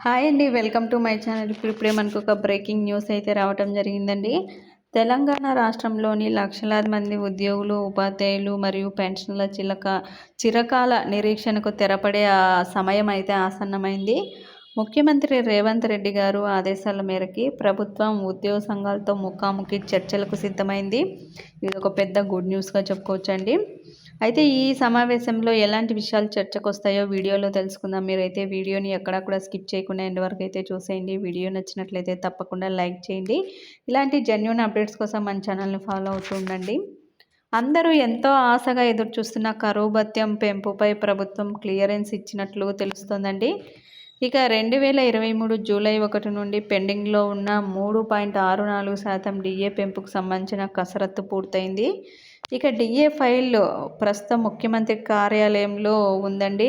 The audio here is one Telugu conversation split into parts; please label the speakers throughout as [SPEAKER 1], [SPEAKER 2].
[SPEAKER 1] హాయ్ అండి వెల్కమ్ టు మై ఛానల్. ఇప్పుడు ఇప్పుడే మనకు ఒక బ్రేకింగ్ న్యూస్ అయితే రావటం జరిగిందండి. తెలంగాణ రాష్ట్రంలోని లక్షలాది మంది ఉద్యోగులు ఉపాధ్యాయులు మరియు పెన్షన్ల చిలక చిరకాల నిరీక్షణకు తెరపడే సమయం అయితే ఆసన్నమైంది. ముఖ్యమంత్రి రేవంత్ రెడ్డి గారు ఆదేశాల మేరకి ప్రభుత్వం ఉద్యోగ సంఘాలతో ముఖాముఖి చర్చలకు సిద్ధమైంది. ఇది ఒక పెద్ద గుడ్ న్యూస్గా చెప్పుకోవచ్చండి. అయితే ఈ సమావేశంలో ఎలాంటి విషయాలు చర్చకు వస్తాయో వీడియోలో తెలుసుకుందాం. మీరైతే వీడియోని ఎక్కడా కూడా స్కిప్ చేయకుండా ఎండ్ వరకు అయితే చూసేయండి. వీడియో నచ్చినట్లయితే తప్పకుండా లైక్ చేయండి. ఇలాంటి జెన్యున్ అప్డేట్స్ కోసం మన ఛానల్ని ఫాలో అవుతూ ఉండండి. అందరూ ఎంతో ఆశగా ఎదురుచూస్తున్న కరువు భత్యం పెంపుపై ప్రభుత్వం క్లియరెన్స్ ఇచ్చినట్లు తెలుస్తోందండి. ఇక రెండు వేల ఇరవై మూడు జూలై ఒకటి నుండి పెండింగ్లో ఉన్న మూడు పాయింట్ ఆరు నాలుగు శాతం డిఏ పెంపుకు సంబంధించిన కసరత్తు పూర్తయింది. ఇక డిఏ ఫైల్ ప్రస్తుతం ముఖ్యమంత్రి కార్యాలయంలో ఉందండి.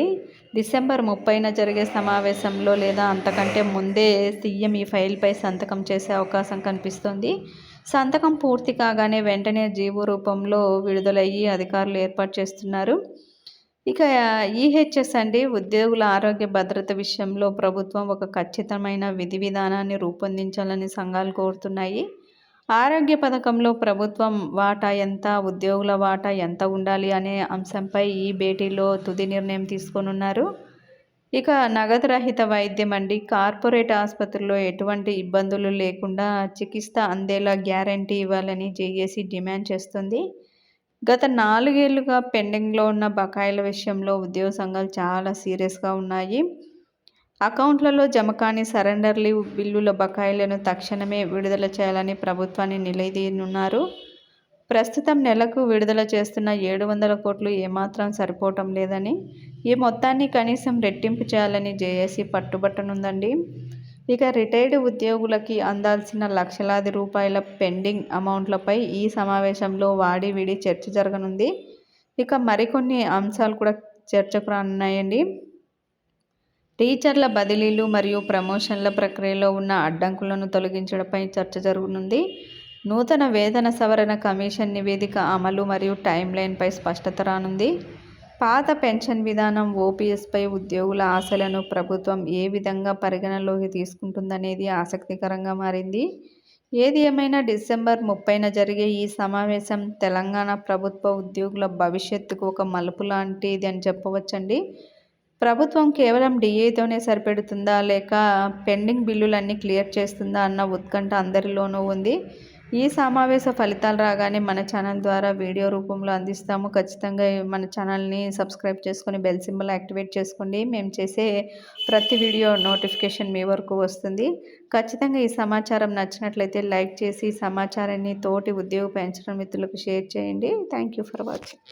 [SPEAKER 1] డిసెంబర్ ముప్పైన జరిగే సమావేశంలో లేదా అంతకంటే ముందే సీఎం ఈ ఫైల్పై సంతకం చేసే అవకాశం కనిపిస్తోంది. సంతకం పూర్తి కాగానే వెంటనే జీవో రూపంలో విడుదలయ్యి అధికారులు ఏర్పాటు చేస్తున్నారు. ఇక ఈహెచ్ఎస్ అండి ఉద్యోగుల ఆరోగ్య భద్రత విషయంలో ప్రభుత్వం ఒక ఖచ్చితమైన విధి విధానాన్ని రూపొందించాలని సంఘాలు కోరుతున్నాయి. ఆరోగ్య పథకంలో ప్రభుత్వం వాటా ఎంత ఉద్యోగుల వాటా ఎంత ఉండాలి అనే అంశంపై ఈ భేటీలో తుది నిర్ణయం తీసుకోనున్నారు. ఇక నగదు రహిత వైద్యం అండి. కార్పొరేట్ ఆసుపత్రుల్లో ఎటువంటి ఇబ్బందులు లేకుండా చికిత్స అందేలా గ్యారంటీ ఇవ్వాలని జేఏసీ డిమాండ్ చేస్తుంది. గత నాలుగేళ్ళుగా పెండింగ్లో ఉన్న బకాయిల విషయంలో ఉద్యోగ సంఘాలు చాలా సీరియస్గా ఉన్నాయి. అకౌంట్లలో జమ కాని సరెండర్ లీవ్ బిల్లుల బకాయిలను తక్షణమే విడుదల చేయాలని ప్రభుత్వాన్ని నిలదీనున్నారు ప్రస్తుతం నెలకు విడుదల చేస్తున్న ఏడు వందల కోట్లు ఏమాత్రం సరిపోవటం లేదని ఈ మొత్తాన్ని కనీసం రెట్టింపు చేయాలని జేఏసీ పట్టుబట్టనుందండి. ఇక రిటైర్డ్ ఉద్యోగులకి అందాల్సిన లక్షలాది రూపాయల పెండింగ్ అమౌంట్లపై ఈ సమావేశంలో వాడి విడి చర్చ జరగనుంది. ఇక మరికొన్ని అంశాలు కూడా చర్చకు రానున్నాయండి. టీచర్ల బదిలీలు మరియు ప్రమోషన్ల ప్రక్రియలో ఉన్న అడ్డంకులను తొలగించడంపై చర్చ జరగనుంది. నూతన వేతన సవరణ కమిషన్ నివేదిక అమలు మరియు టైం లైన్పై స్పష్టత రానుంది. పాత పెన్షన్ విధానం ఓపీఎస్పై ఉద్యోగుల ఆశలను ప్రభుత్వం ఏ విధంగా పరిగణలోకి తీసుకుంటుందనేది ఆసక్తికరంగా మారింది. ఏది ఏమైనా డిసెంబర్ ముప్పైన జరిగే ఈ సమావేశం తెలంగాణ ప్రభుత్వ ఉద్యోగుల భవిష్యత్తుకు ఒక మలుపు లాంటిది అని చెప్పవచ్చండి. ప్రభుత్వం కేవలం డిఏతోనే సరిపెడుతుందా లేక పెండింగ్ బిల్లులన్నీ క్లియర్ చేస్తుందా అన్న ఉత్కంఠ అందరిలోనూ ఉంది. ఈ సమావేశ ఫలితాలు రాగానే మన ఛానల్ ద్వారా వీడియో రూపంలో అందిస్తాము. ఖచ్చితంగా మన ఛానల్ని సబ్స్క్రైబ్ చేసుకొని బెల్ సింబల్ యాక్టివేట్ చేసుకోండి. మేము చేసే ప్రతి వీడియో నోటిఫికేషన్ మీ వరకు వస్తుంది. ఖచ్చితంగా ఈ సమాచారం నచ్చినట్లయితే లైక్ చేసి సమాచారాన్ని తోటి ఉద్యోగ పెంచడం మిత్రులకు షేర్ చేయండి. Thank you for watching.